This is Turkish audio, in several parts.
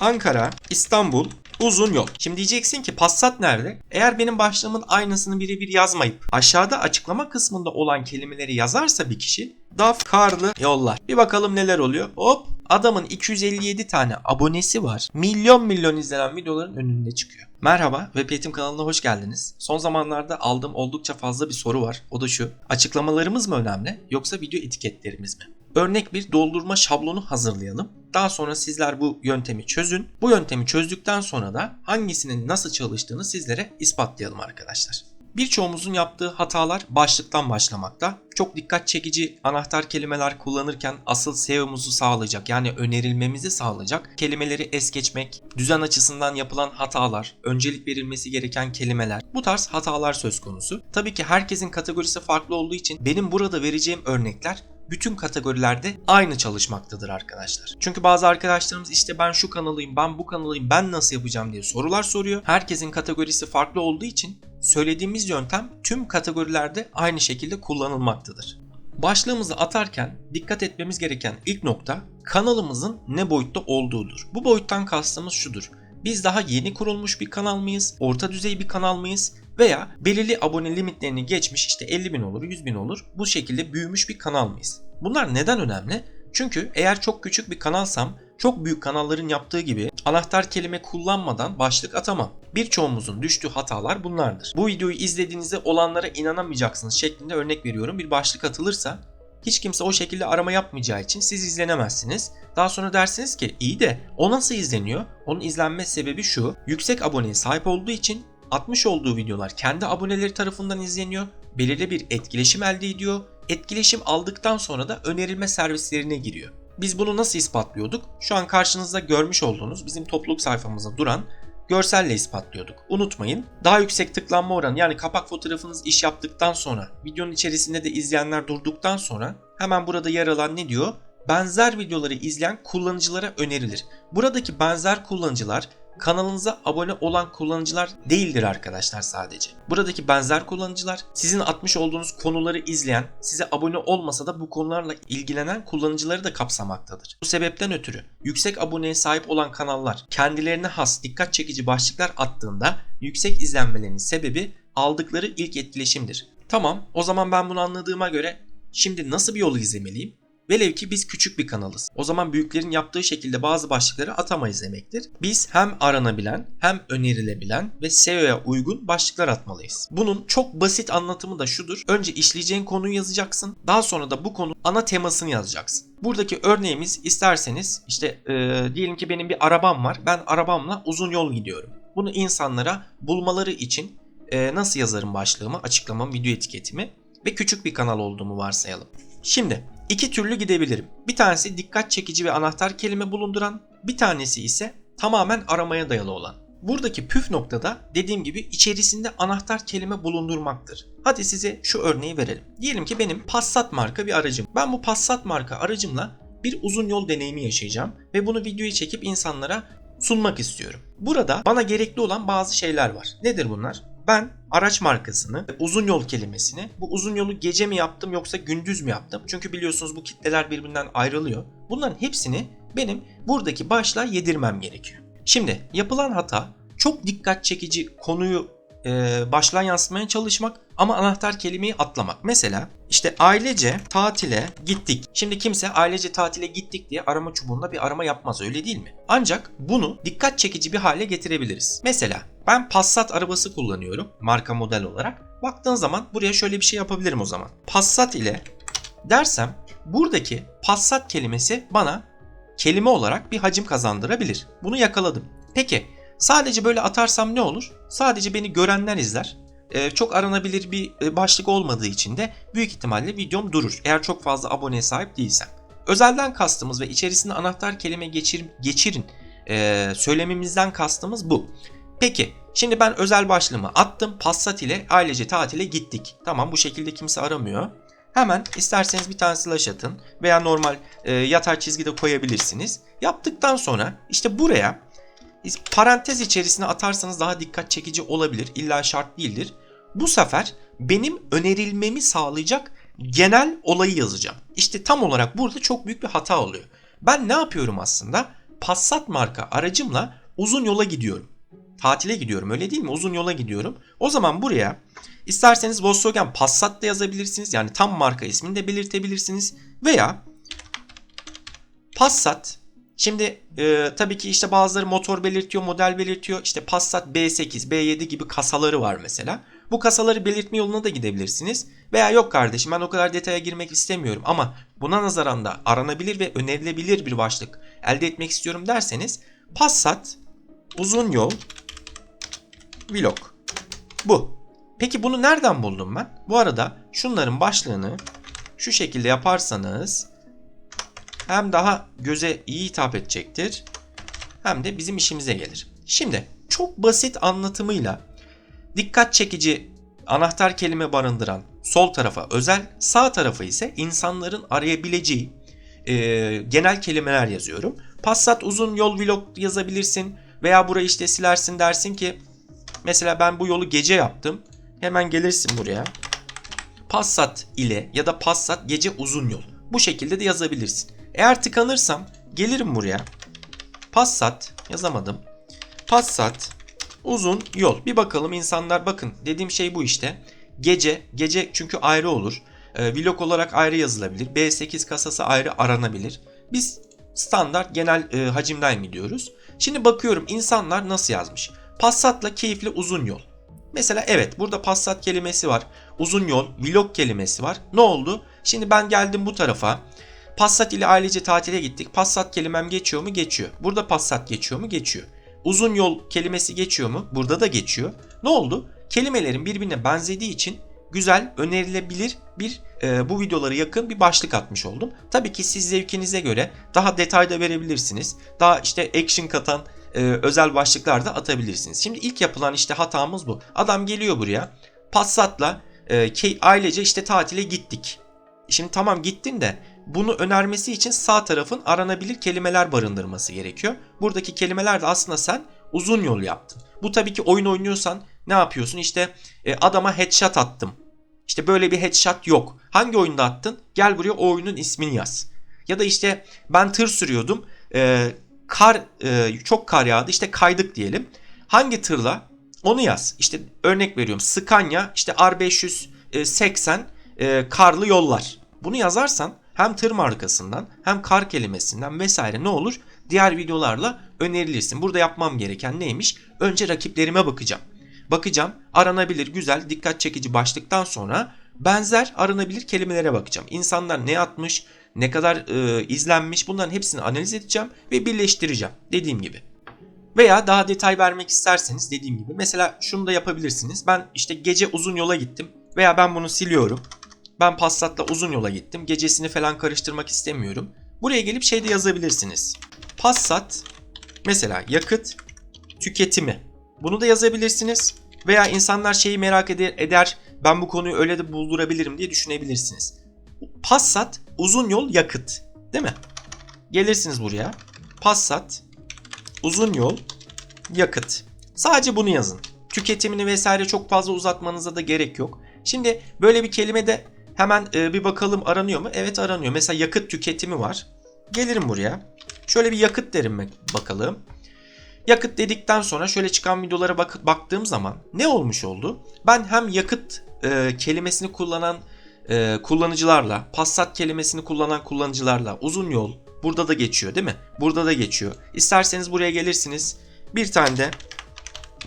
Ankara, İstanbul, uzun yol. Şimdi diyeceksin ki Passat nerede? Eğer benim başlığımın aynısını birebir yazmayıp aşağıda açıklama kısmında olan kelimeleri yazarsa bir kişi DAF karlı yollar. Bir bakalım neler oluyor. Hop adamın 257 tane abonesi var. Milyon milyon izlenen videoların önünde çıkıyor. Merhaba Web Eğitim kanalına hoş geldiniz. Son zamanlarda aldığım oldukça fazla bir soru var. O da şu. Açıklamalarımız mı önemli yoksa video etiketlerimiz mi? Örnek bir doldurma şablonu hazırlayalım. Daha sonra sizler bu yöntemi çözün. Bu yöntemi çözdükten sonra da hangisinin nasıl çalıştığını sizlere ispatlayalım arkadaşlar. Birçoğumuzun yaptığı hatalar başlıktan başlamakta. Çok dikkat çekici anahtar kelimeler kullanırken asıl SEO'muzu sağlayacak yani önerilmemizi sağlayacak kelimeleri es geçmek, düzen açısından yapılan hatalar, öncelik verilmesi gereken kelimeler bu tarz hatalar söz konusu. Tabii ki herkesin kategorisi farklı olduğu için benim burada vereceğim örnekler bütün kategorilerde aynı çalışmaktadır arkadaşlar. Çünkü bazı arkadaşlarımız işte ben şu kanalıyım, ben bu kanalıyım, ben nasıl yapacağım diye sorular soruyor. Herkesin kategorisi farklı olduğu için söylediğimiz yöntem tüm kategorilerde aynı şekilde kullanılmaktadır. Başlığımızı atarken dikkat etmemiz gereken ilk nokta kanalımızın ne boyutta olduğudur. Bu boyuttan kastımız şudur. Biz daha yeni kurulmuş bir kanal mıyız? Orta düzey bir kanal mıyız? Veya belirli abone limitlerini geçmiş işte 50 bin olur 100 bin olur bu şekilde büyümüş bir kanal mıyız? Bunlar neden önemli? Çünkü eğer çok küçük bir kanalsam çok büyük kanalların yaptığı gibi anahtar kelime kullanmadan başlık atamam. Birçoğumuzun düştüğü hatalar bunlardır. Bu videoyu izlediğinizde olanlara inanamayacaksınız şeklinde örnek veriyorum. Bir başlık atılırsa hiç kimse o şekilde arama yapmayacağı için siz izlenemezsiniz. Daha sonra dersiniz ki iyi de o nasıl izleniyor? Onun izlenme sebebi şu. Yüksek aboneye sahip olduğu için atmış olduğu videolar kendi aboneleri tarafından izleniyor. Belirli bir etkileşim elde ediyor. Etkileşim aldıktan sonra da önerilme servislerine giriyor. Biz bunu nasıl ispatlıyorduk? Şu an karşınızda görmüş olduğunuz bizim topluluk sayfamızda duran görselle ispatlıyorduk. Unutmayın daha yüksek tıklanma oranı yani kapak fotoğrafınız iş yaptıktan sonra videonun içerisinde de izleyenler durduktan sonra hemen burada yer alan ne diyor? Benzer videoları izleyen kullanıcılara önerilir. Buradaki benzer kullanıcılar kanalınıza abone olan kullanıcılar değildir arkadaşlar sadece. Buradaki benzer kullanıcılar sizin atmış olduğunuz konuları izleyen, size abone olmasa da bu konularla ilgilenen kullanıcıları da kapsamaktadır. Bu sebepten ötürü yüksek aboneye sahip olan kanallar kendilerine has dikkat çekici başlıklar attığında yüksek izlenmelerinin sebebi aldıkları ilk etkileşimdir. Tamam o zaman ben bunu anladığıma göre şimdi nasıl bir yolu izlemeliyim? Velev ki biz küçük bir kanalız. O zaman büyüklerin yaptığı şekilde bazı başlıkları atamayız demektir. Biz hem aranabilen hem önerilebilen ve SEO'ya uygun başlıklar atmalıyız. Bunun çok basit anlatımı da şudur. Önce işleyeceğin konuyu yazacaksın. Daha sonra da bu konu ana temasını yazacaksın. Buradaki örneğimiz isterseniz işte e, diyelim ki benim bir arabam var. Ben arabamla uzun yol gidiyorum. Bunu insanlara bulmaları için e, nasıl yazarım başlığımı, açıklamamı, video etiketimi ve küçük bir kanal olduğumu varsayalım. Şimdi iki türlü gidebilirim. Bir tanesi dikkat çekici ve anahtar kelime bulunduran, bir tanesi ise tamamen aramaya dayalı olan. Buradaki püf noktada dediğim gibi içerisinde anahtar kelime bulundurmaktır. Hadi size şu örneği verelim. Diyelim ki benim Passat marka bir aracım. Ben bu Passat marka aracımla bir uzun yol deneyimi yaşayacağım ve bunu videoyu çekip insanlara sunmak istiyorum. Burada bana gerekli olan bazı şeyler var. Nedir bunlar? Ben araç markasını, uzun yol kelimesini, bu uzun yolu gece mi yaptım yoksa gündüz mü yaptım? Çünkü biliyorsunuz bu kitleler birbirinden ayrılıyor. Bunların hepsini benim buradaki başlığa yedirmem gerekiyor. Şimdi yapılan hata çok dikkat çekici konuyu e, başlığa yansıtmaya çalışmak ama anahtar kelimeyi atlamak. Mesela işte ailece tatile gittik. Şimdi kimse ailece tatile gittik diye arama çubuğunda bir arama yapmaz öyle değil mi? Ancak bunu dikkat çekici bir hale getirebiliriz. Mesela ben Passat arabası kullanıyorum marka model olarak. Baktığın zaman buraya şöyle bir şey yapabilirim o zaman. Passat ile dersem buradaki Passat kelimesi bana kelime olarak bir hacim kazandırabilir. Bunu yakaladım. Peki sadece böyle atarsam ne olur? Sadece beni görenler izler. Ee, çok aranabilir bir e, başlık olmadığı için de büyük ihtimalle videom durur. Eğer çok fazla aboneye sahip değilsem. Özelden kastımız ve içerisinde anahtar kelime geçirin, geçirin e, söylememizden kastımız bu. Peki şimdi ben özel başlığımı attım. Passat ile ailece tatile gittik. Tamam bu şekilde kimse aramıyor. Hemen isterseniz bir tane slash atın veya normal e, yatay çizgi de koyabilirsiniz. Yaptıktan sonra işte buraya parantez içerisine atarsanız daha dikkat çekici olabilir. İlla şart değildir. Bu sefer benim önerilmemi sağlayacak genel olayı yazacağım. İşte tam olarak burada çok büyük bir hata oluyor. Ben ne yapıyorum aslında? Passat marka aracımla uzun yola gidiyorum. Tatile gidiyorum öyle değil mi? Uzun yola gidiyorum. O zaman buraya isterseniz Volkswagen Passat da yazabilirsiniz. Yani tam marka ismini de belirtebilirsiniz. Veya Passat Şimdi e, tabii ki işte bazıları motor belirtiyor, model belirtiyor. İşte Passat B8, B7 gibi kasaları var mesela. Bu kasaları belirtme yoluna da gidebilirsiniz. Veya yok kardeşim ben o kadar detaya girmek istemiyorum ama buna nazaran da aranabilir ve önerilebilir bir başlık elde etmek istiyorum derseniz Passat uzun yol vlog. Bu. Peki bunu nereden buldum ben? Bu arada şunların başlığını şu şekilde yaparsanız hem daha göze iyi hitap edecektir hem de bizim işimize gelir. Şimdi çok basit anlatımıyla dikkat çekici anahtar kelime barındıran sol tarafa özel, sağ tarafa ise insanların arayabileceği e, genel kelimeler yazıyorum. Passat uzun yol vlog yazabilirsin veya burayı işte silersin dersin ki mesela ben bu yolu gece yaptım. Hemen gelirsin buraya. Passat ile ya da Passat gece uzun yol. Bu şekilde de yazabilirsin. Eğer tıkanırsam gelirim buraya. Passat yazamadım. Passat uzun yol. Bir bakalım insanlar bakın dediğim şey bu işte. Gece, gece çünkü ayrı olur. E, vlog olarak ayrı yazılabilir. B8 kasası ayrı aranabilir. Biz standart genel e, hacimden gidiyoruz. Şimdi bakıyorum insanlar nasıl yazmış. Passat'la keyifli uzun yol. Mesela evet burada Passat kelimesi var. Uzun yol, vlog kelimesi var. Ne oldu? Şimdi ben geldim bu tarafa. Passat ile ailece tatile gittik. Passat kelimem geçiyor mu? Geçiyor. Burada Passat geçiyor mu? Geçiyor. Uzun yol kelimesi geçiyor mu? Burada da geçiyor. Ne oldu? Kelimelerin birbirine benzediği için güzel, önerilebilir bir e, bu videolara yakın bir başlık atmış oldum. Tabii ki siz zevkinize göre daha detayda verebilirsiniz. Daha işte action katan e, özel başlıklar da atabilirsiniz. Şimdi ilk yapılan işte hatamız bu. Adam geliyor buraya. Passat'la e, ailece işte tatile gittik. Şimdi tamam gittin de bunu önermesi için sağ tarafın aranabilir kelimeler barındırması gerekiyor. Buradaki kelimeler de aslında sen uzun yol yaptın. Bu tabii ki oyun oynuyorsan ne yapıyorsun? İşte e, adama headshot attım. İşte böyle bir headshot yok. Hangi oyunda attın? Gel buraya o oyunun ismini yaz. Ya da işte ben tır sürüyordum. E, kar e, çok kar yağdı. İşte kaydık diyelim. Hangi tırla? Onu yaz. İşte örnek veriyorum. Scania işte R580 e, karlı yollar. Bunu yazarsan hem tır markasından hem kar kelimesinden vesaire ne olur? Diğer videolarla önerilirsin. Burada yapmam gereken neymiş? Önce rakiplerime bakacağım. Bakacağım aranabilir güzel dikkat çekici başlıktan sonra benzer aranabilir kelimelere bakacağım. İnsanlar ne atmış, ne kadar e, izlenmiş bunların hepsini analiz edeceğim ve birleştireceğim dediğim gibi. Veya daha detay vermek isterseniz dediğim gibi mesela şunu da yapabilirsiniz. Ben işte gece uzun yola gittim veya ben bunu siliyorum. Ben Passat'la uzun yola gittim. Gecesini falan karıştırmak istemiyorum. Buraya gelip şey de yazabilirsiniz. Passat mesela yakıt tüketimi. Bunu da yazabilirsiniz. Veya insanlar şeyi merak eder, ben bu konuyu öyle de buldurabilirim diye düşünebilirsiniz. Passat uzun yol yakıt değil mi? Gelirsiniz buraya. Passat uzun yol yakıt. Sadece bunu yazın. Tüketimini vesaire çok fazla uzatmanıza da gerek yok. Şimdi böyle bir kelime de Hemen e, bir bakalım aranıyor mu? Evet aranıyor. Mesela yakıt tüketimi var. Gelirim buraya. Şöyle bir yakıt derim bakalım. Yakıt dedikten sonra şöyle çıkan videolara bak baktığım zaman ne olmuş oldu? Ben hem yakıt e, kelimesini kullanan e, kullanıcılarla, Passat kelimesini kullanan kullanıcılarla uzun yol burada da geçiyor değil mi? Burada da geçiyor. İsterseniz buraya gelirsiniz. Bir tane de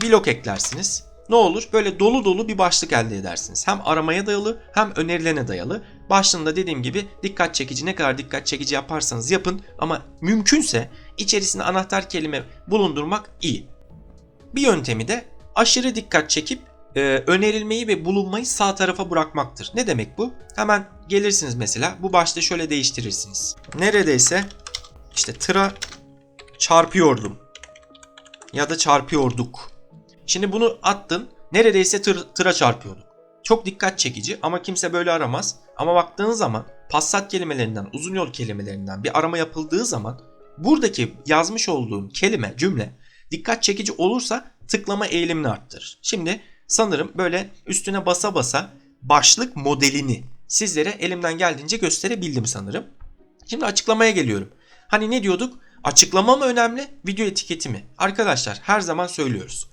vlog eklersiniz ne olur? Böyle dolu dolu bir başlık elde edersiniz. Hem aramaya dayalı hem önerilene dayalı. Başlığında dediğim gibi dikkat çekici ne kadar dikkat çekici yaparsanız yapın ama mümkünse içerisinde anahtar kelime bulundurmak iyi. Bir yöntemi de aşırı dikkat çekip e, önerilmeyi ve bulunmayı sağ tarafa bırakmaktır. Ne demek bu? Hemen gelirsiniz mesela bu başlığı şöyle değiştirirsiniz. Neredeyse işte tıra çarpıyordum ya da çarpıyorduk Şimdi bunu attın neredeyse tır, tıra çarpıyorduk. Çok dikkat çekici ama kimse böyle aramaz. Ama baktığın zaman Passat kelimelerinden, uzun yol kelimelerinden bir arama yapıldığı zaman buradaki yazmış olduğum kelime, cümle dikkat çekici olursa tıklama eğilimini arttırır. Şimdi sanırım böyle üstüne basa basa başlık modelini sizlere elimden geldiğince gösterebildim sanırım. Şimdi açıklamaya geliyorum. Hani ne diyorduk? Açıklama mı önemli, video etiketi mi? Arkadaşlar her zaman söylüyoruz.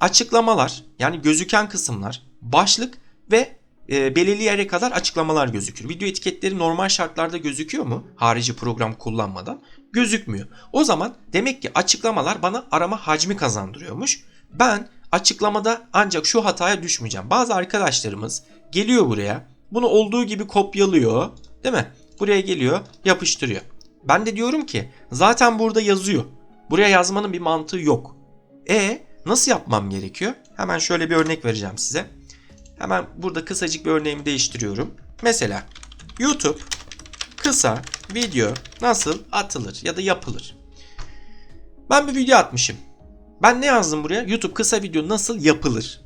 Açıklamalar yani gözüken kısımlar başlık ve e, belirli yere kadar açıklamalar gözükür. Video etiketleri normal şartlarda gözüküyor mu? Harici program kullanmadan gözükmüyor. O zaman demek ki açıklamalar bana arama hacmi kazandırıyormuş. Ben açıklamada ancak şu hataya düşmeyeceğim. Bazı arkadaşlarımız geliyor buraya bunu olduğu gibi kopyalıyor değil mi? Buraya geliyor yapıştırıyor. Ben de diyorum ki zaten burada yazıyor. Buraya yazmanın bir mantığı yok. E nasıl yapmam gerekiyor? Hemen şöyle bir örnek vereceğim size. Hemen burada kısacık bir örneğimi değiştiriyorum. Mesela YouTube kısa video nasıl atılır ya da yapılır? Ben bir video atmışım. Ben ne yazdım buraya? YouTube kısa video nasıl yapılır?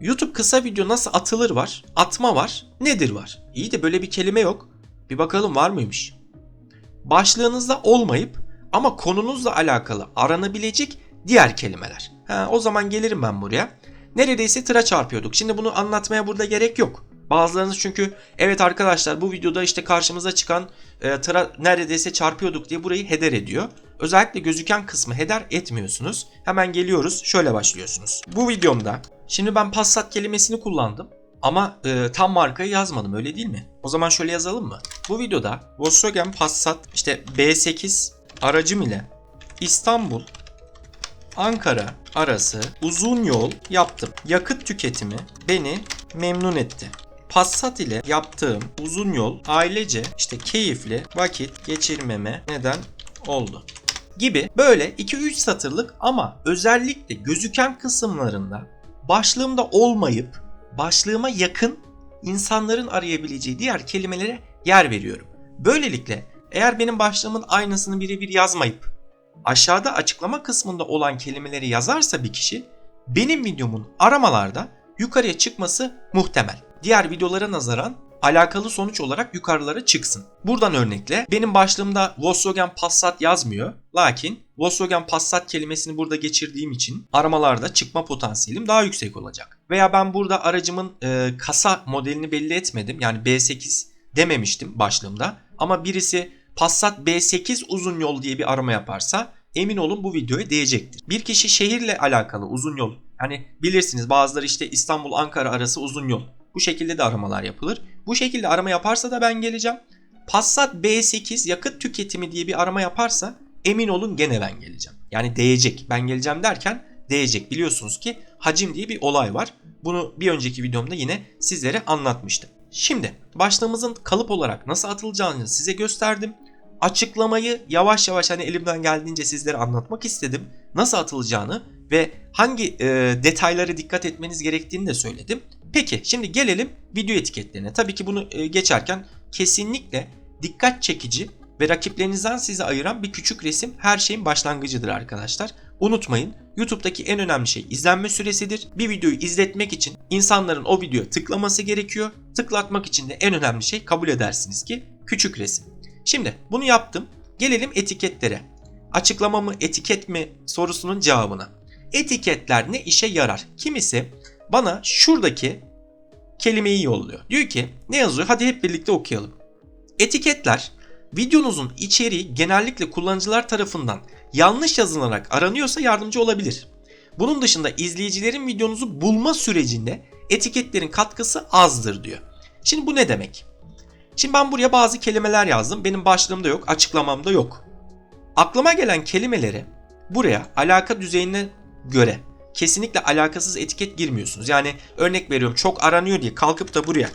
YouTube kısa video nasıl atılır var? Atma var. Nedir var? İyi de böyle bir kelime yok. Bir bakalım var mıymış? Başlığınızda olmayıp ama konunuzla alakalı aranabilecek diğer kelimeler. Ha, o zaman gelirim ben buraya. Neredeyse tıra çarpıyorduk. Şimdi bunu anlatmaya burada gerek yok. Bazılarınız çünkü evet arkadaşlar bu videoda işte karşımıza çıkan e, tıra neredeyse çarpıyorduk diye burayı heder ediyor. Özellikle gözüken kısmı heder etmiyorsunuz. Hemen geliyoruz şöyle başlıyorsunuz. Bu videomda şimdi ben Passat kelimesini kullandım. Ama e, tam markayı yazmadım öyle değil mi? O zaman şöyle yazalım mı? Bu videoda Volkswagen Passat işte B8 aracım ile İstanbul Ankara arası uzun yol yaptım. Yakıt tüketimi beni memnun etti. Passat ile yaptığım uzun yol ailece işte keyifli vakit geçirmeme neden oldu. Gibi böyle 2-3 satırlık ama özellikle gözüken kısımlarında başlığımda olmayıp başlığıma yakın insanların arayabileceği diğer kelimelere yer veriyorum. Böylelikle eğer benim başlığımın aynısını birebir yazmayıp aşağıda açıklama kısmında olan kelimeleri yazarsa bir kişi benim videomun aramalarda yukarıya çıkması muhtemel. Diğer videolara nazaran alakalı sonuç olarak yukarılara çıksın. Buradan örnekle benim başlığımda Volkswagen Passat yazmıyor. Lakin Volkswagen Passat kelimesini burada geçirdiğim için aramalarda çıkma potansiyelim daha yüksek olacak. Veya ben burada aracımın e, kasa modelini belli etmedim. Yani B8 dememiştim başlığımda. Ama birisi Passat B8 uzun yol diye bir arama yaparsa emin olun bu videoya değecektir. Bir kişi şehirle alakalı uzun yol hani bilirsiniz bazıları işte İstanbul Ankara arası uzun yol. Bu şekilde de aramalar yapılır. Bu şekilde arama yaparsa da ben geleceğim. Passat B8 yakıt tüketimi diye bir arama yaparsa emin olun gene ben geleceğim. Yani değecek. Ben geleceğim derken değecek. Biliyorsunuz ki hacim diye bir olay var. Bunu bir önceki videomda yine sizlere anlatmıştım. Şimdi başlığımızın kalıp olarak nasıl atılacağını size gösterdim. Açıklamayı yavaş yavaş hani elimden geldiğince sizlere anlatmak istedim. Nasıl atılacağını ve hangi e, detaylara dikkat etmeniz gerektiğini de söyledim. Peki şimdi gelelim video etiketlerine. Tabii ki bunu e, geçerken kesinlikle dikkat çekici ve rakiplerinizden sizi ayıran bir küçük resim her şeyin başlangıcıdır arkadaşlar. Unutmayın YouTube'daki en önemli şey izlenme süresidir. Bir videoyu izletmek için insanların o videoya tıklaması gerekiyor. Tıklatmak için de en önemli şey kabul edersiniz ki küçük resim. Şimdi bunu yaptım. Gelelim etiketlere. Açıklama mı etiket mi sorusunun cevabına. Etiketler ne işe yarar? Kimisi bana şuradaki kelimeyi yolluyor. Diyor ki ne yazıyor? Hadi hep birlikte okuyalım. Etiketler videonuzun içeriği genellikle kullanıcılar tarafından yanlış yazılarak aranıyorsa yardımcı olabilir. Bunun dışında izleyicilerin videonuzu bulma sürecinde etiketlerin katkısı azdır diyor. Şimdi bu ne demek? Şimdi ben buraya bazı kelimeler yazdım. Benim başlığımda yok, açıklamamda yok. Aklıma gelen kelimeleri buraya alaka düzeyine göre kesinlikle alakasız etiket girmiyorsunuz. Yani örnek veriyorum çok aranıyor diye kalkıp da buraya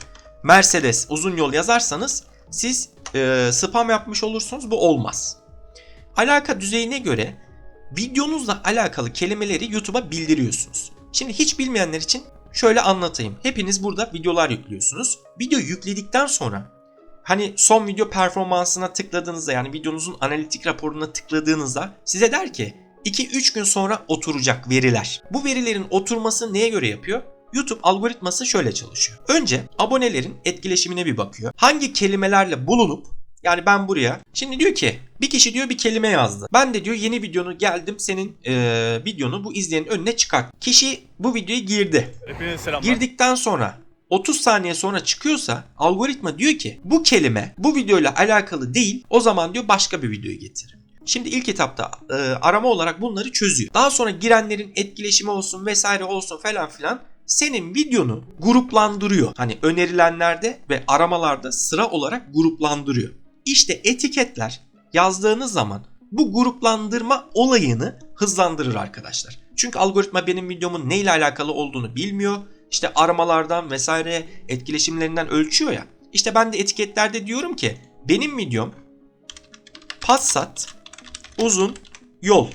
Mercedes uzun yol yazarsanız siz e, spam yapmış olursunuz. Bu olmaz. Alaka düzeyine göre videonuzla alakalı kelimeleri YouTube'a bildiriyorsunuz. Şimdi hiç bilmeyenler için şöyle anlatayım. Hepiniz burada videolar yüklüyorsunuz. Video yükledikten sonra hani son video performansına tıkladığınızda yani videonuzun analitik raporuna tıkladığınızda size der ki 2-3 gün sonra oturacak veriler. Bu verilerin oturması neye göre yapıyor? YouTube algoritması şöyle çalışıyor. Önce abonelerin etkileşimine bir bakıyor. Hangi kelimelerle bulunup yani ben buraya şimdi diyor ki bir kişi diyor bir kelime yazdı. Ben de diyor yeni videonu geldim senin eee videonu bu izleyenin önüne çıkart. Kişi bu videoya girdi. Girdikten sonra 30 saniye sonra çıkıyorsa algoritma diyor ki bu kelime bu videoyla alakalı değil o zaman diyor başka bir videoyu getir. Şimdi ilk etapta e, arama olarak bunları çözüyor. Daha sonra girenlerin etkileşimi olsun vesaire olsun falan filan senin videonu gruplandırıyor. Hani önerilenlerde ve aramalarda sıra olarak gruplandırıyor. İşte etiketler yazdığınız zaman bu gruplandırma olayını hızlandırır arkadaşlar. Çünkü algoritma benim videomun neyle alakalı olduğunu bilmiyor. İşte aramalardan vesaire etkileşimlerinden ölçüyor ya. İşte ben de etiketlerde diyorum ki benim videom Passat uzun yol.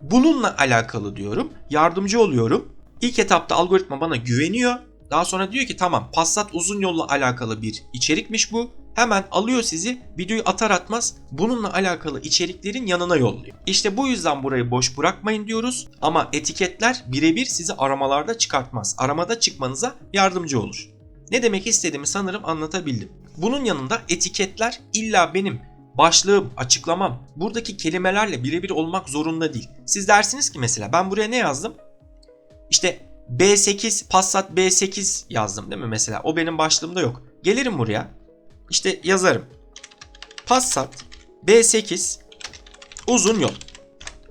Bununla alakalı diyorum. Yardımcı oluyorum. İlk etapta algoritma bana güveniyor. Daha sonra diyor ki tamam Passat uzun yolla alakalı bir içerikmiş bu. Hemen alıyor sizi videoyu atar atmaz bununla alakalı içeriklerin yanına yolluyor. İşte bu yüzden burayı boş bırakmayın diyoruz. Ama etiketler birebir sizi aramalarda çıkartmaz. Aramada çıkmanıza yardımcı olur. Ne demek istediğimi sanırım anlatabildim. Bunun yanında etiketler illa benim başlığım, açıklamam buradaki kelimelerle birebir olmak zorunda değil. Siz dersiniz ki mesela ben buraya ne yazdım? İşte B8 Passat B8 yazdım değil mi mesela? O benim başlığımda yok. Gelirim buraya. İşte yazarım. Passat B8 uzun yol.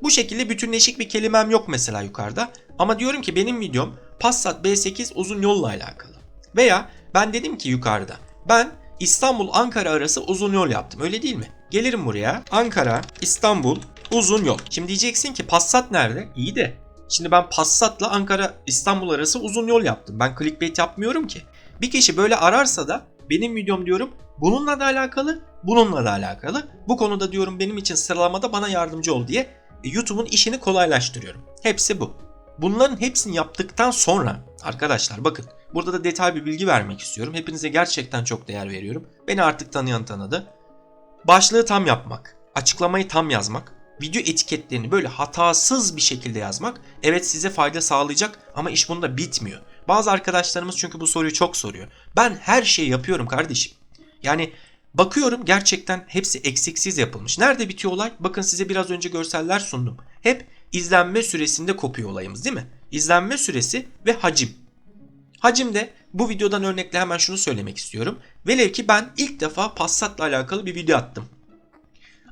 Bu şekilde bütünleşik bir kelimem yok mesela yukarıda. Ama diyorum ki benim videom Passat B8 uzun yolla alakalı. Veya ben dedim ki yukarıda ben İstanbul Ankara arası uzun yol yaptım. Öyle değil mi? Gelirim buraya. Ankara, İstanbul, uzun yol. Şimdi diyeceksin ki Passat nerede? İyi de. Şimdi ben Passat'la Ankara, İstanbul arası uzun yol yaptım. Ben clickbait yapmıyorum ki. Bir kişi böyle ararsa da benim videom diyorum bununla da alakalı, bununla da alakalı. Bu konuda diyorum benim için sıralamada bana yardımcı ol diye e, YouTube'un işini kolaylaştırıyorum. Hepsi bu. Bunların hepsini yaptıktan sonra arkadaşlar bakın burada da detay bir bilgi vermek istiyorum. Hepinize gerçekten çok değer veriyorum. Beni artık tanıyan tanıdı. Başlığı tam yapmak, açıklamayı tam yazmak, video etiketlerini böyle hatasız bir şekilde yazmak evet size fayda sağlayacak ama iş bunda bitmiyor. Bazı arkadaşlarımız çünkü bu soruyu çok soruyor. Ben her şeyi yapıyorum kardeşim. Yani bakıyorum gerçekten hepsi eksiksiz yapılmış. Nerede bitiyor olay? Bakın size biraz önce görseller sundum. Hep izlenme süresinde kopuyor olayımız değil mi? İzlenme süresi ve hacim. Hacimde bu videodan örnekle hemen şunu söylemek istiyorum. Velev ki ben ilk defa Passat'la alakalı bir video attım.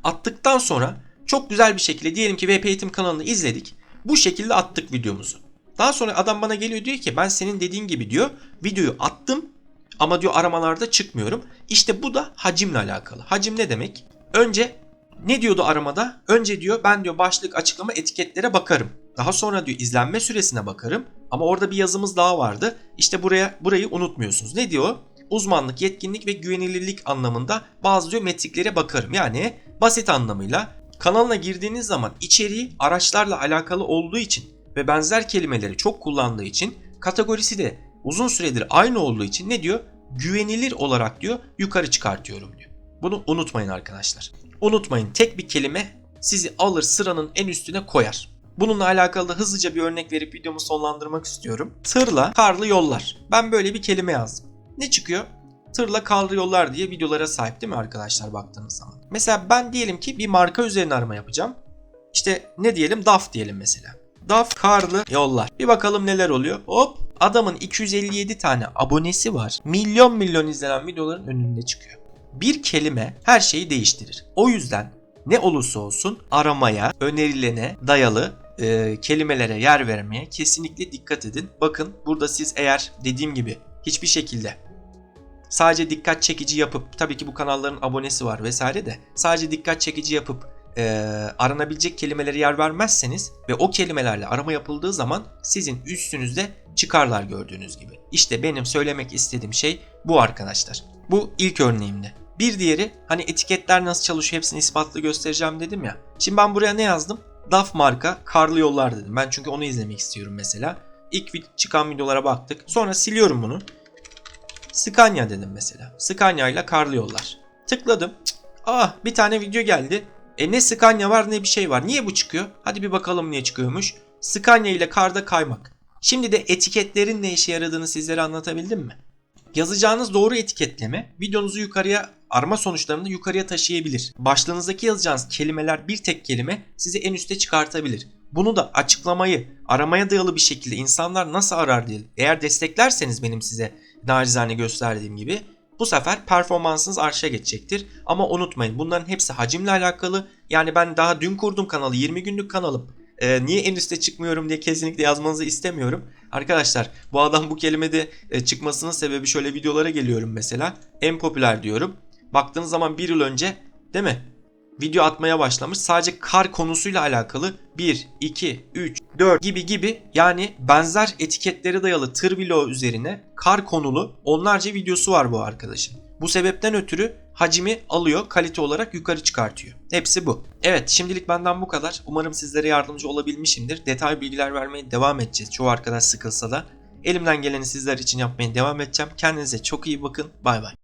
Attıktan sonra çok güzel bir şekilde diyelim ki VP Eğitim kanalını izledik. Bu şekilde attık videomuzu. Daha sonra adam bana geliyor diyor ki ben senin dediğin gibi diyor videoyu attım ama diyor aramalarda çıkmıyorum. İşte bu da hacimle alakalı. Hacim ne demek? Önce ne diyordu aramada? Önce diyor ben diyor başlık açıklama etiketlere bakarım. Daha sonra diyor izlenme süresine bakarım. Ama orada bir yazımız daha vardı. İşte buraya burayı unutmuyorsunuz. Ne diyor? Uzmanlık, yetkinlik ve güvenilirlik anlamında bazı diyor metriklere bakarım. Yani basit anlamıyla kanalına girdiğiniz zaman içeriği araçlarla alakalı olduğu için ve benzer kelimeleri çok kullandığı için kategorisi de uzun süredir aynı olduğu için ne diyor? Güvenilir olarak diyor yukarı çıkartıyorum diyor. Bunu unutmayın arkadaşlar. Unutmayın tek bir kelime sizi alır sıranın en üstüne koyar. Bununla alakalı da hızlıca bir örnek verip videomu sonlandırmak istiyorum. Tırla karlı yollar. Ben böyle bir kelime yazdım. Ne çıkıyor? Tırla karlı yollar diye videolara sahip değil mi arkadaşlar baktığınız zaman? Mesela ben diyelim ki bir marka üzerine arama yapacağım. İşte ne diyelim? DAF diyelim mesela. DAF karlı yollar. Bir bakalım neler oluyor. Hop adamın 257 tane abonesi var. Milyon milyon izlenen videoların önünde çıkıyor. Bir kelime her şeyi değiştirir. O yüzden ne olursa olsun aramaya, önerilene dayalı e, kelimelere yer vermeye kesinlikle dikkat edin. Bakın burada siz eğer dediğim gibi hiçbir şekilde sadece dikkat çekici yapıp tabii ki bu kanalların abonesi var vesaire de sadece dikkat çekici yapıp e, aranabilecek kelimelere yer vermezseniz ve o kelimelerle arama yapıldığı zaman sizin üstünüzde çıkarlar gördüğünüz gibi. İşte benim söylemek istediğim şey bu arkadaşlar. Bu ilk örneğimde. Bir diğeri hani etiketler nasıl çalışıyor hepsini ispatlı göstereceğim dedim ya. Şimdi ben buraya ne yazdım? DAF marka karlı yollar dedim. Ben çünkü onu izlemek istiyorum mesela. İlk çıkan videolara baktık. Sonra siliyorum bunu. Scania dedim mesela. Scania ile karlı yollar. Tıkladım. Ah bir tane video geldi. E ne Scania var ne bir şey var. Niye bu çıkıyor? Hadi bir bakalım niye çıkıyormuş. Scania ile karda kaymak. Şimdi de etiketlerin ne işe yaradığını sizlere anlatabildim mi? Yazacağınız doğru etiketleme videonuzu yukarıya arama sonuçlarını yukarıya taşıyabilir. Başlığınızdaki yazacağınız kelimeler bir tek kelime sizi en üste çıkartabilir. Bunu da açıklamayı aramaya dayalı bir şekilde insanlar nasıl arar diye eğer desteklerseniz benim size nacizane gösterdiğim gibi Bu sefer performansınız arşa geçecektir. Ama unutmayın bunların hepsi hacimle alakalı. Yani ben daha dün kurdum kanalı 20 günlük kanalım. Ee, niye en üste çıkmıyorum diye kesinlikle yazmanızı istemiyorum. Arkadaşlar bu adam bu kelimede e, çıkmasının sebebi şöyle videolara geliyorum mesela. En popüler diyorum. Baktığınız zaman bir yıl önce değil mi? Video atmaya başlamış. Sadece kar konusuyla alakalı 1, 2, 3, 4 gibi gibi yani benzer etiketleri dayalı tır vlogu üzerine kar konulu onlarca videosu var bu arkadaşın. Bu sebepten ötürü hacmi alıyor, kalite olarak yukarı çıkartıyor. Hepsi bu. Evet, şimdilik benden bu kadar. Umarım sizlere yardımcı olabilmişimdir. Detay bilgiler vermeye devam edeceğiz. Çoğu arkadaş sıkılsa da. Elimden geleni sizler için yapmaya devam edeceğim. Kendinize çok iyi bakın. Bay bay.